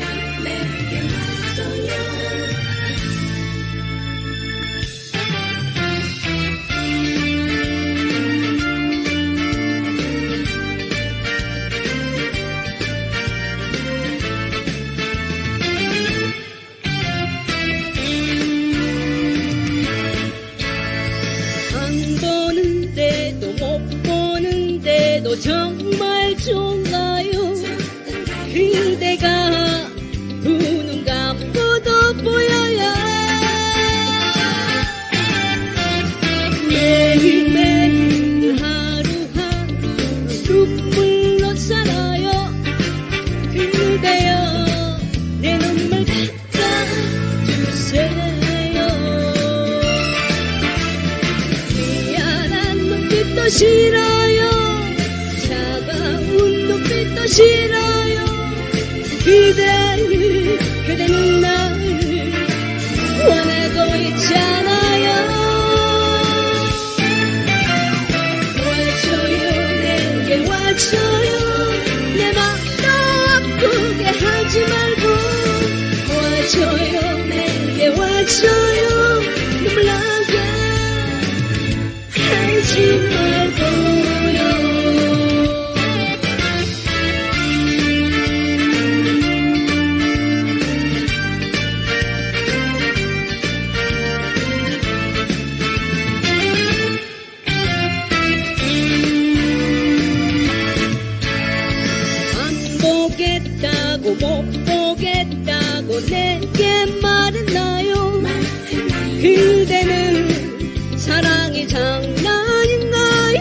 안 싫어요. 차가운 눈빛도 싫어요. 그대를 그대는 나를 원하고 있잖아요. 와줘요 내게 와줘요. 내 맘도 아프게 하지 말고 와줘요 내게 와줘요 사랑이 장난인가요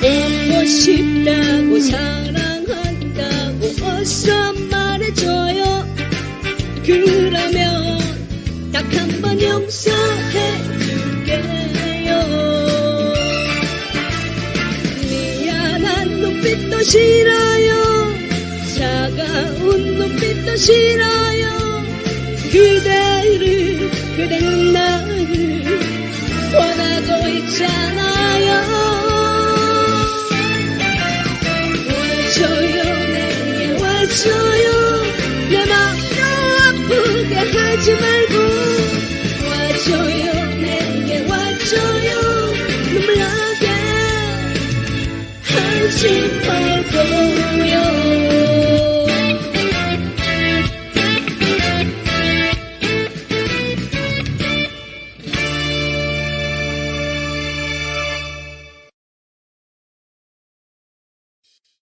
보고 싶다고 사랑한다고 어서 말해줘요. 그러면 딱 한 번 용서해 눈빛도 싫어요. 차가운 눈빛도 싫어요. 그대를 그대는 나를 원하고 있잖아요. 와줘요 내게 와줘요. 내 맘도 아프게 하지 말고 와줘요. 내게 와줘요. 눈물 나게 하지